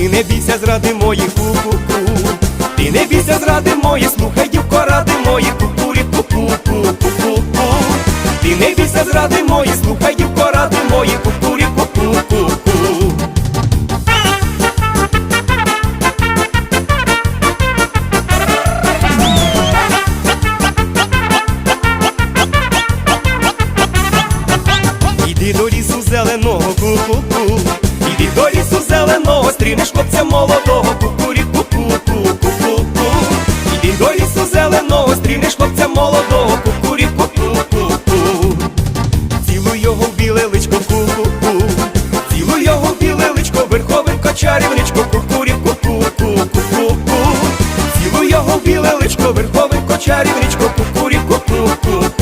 Ти не бійся зради мої ку-ку-ку. Ти не бійся зради мої, слухай, дівко, ради мої кукурі ку-ку-ку-ку-ку Ти не бійся зради мої, слухай, дівко, ради мої кукурі ку-ку-ку-ку Іди до лісу зеленого ку-ку-ку зустрінеш хлопця молодого, Ку-ку-рі-ку-ку-ку-ку-ку Іди до лісу зеленого, стрінеш хлопця молодого, Ку-ку-рі-ку-ку-ку-ку Цілуй його в біле личко, ку-ку-ку. Цілуй його в біле личко, верховенко чарівничко, Ку-ку-рі-ку-ку-ку-ку-ку Цілуй його в біле личко, верховенко чарівничко, Ку-ку-рі-ку-ку-ку-ку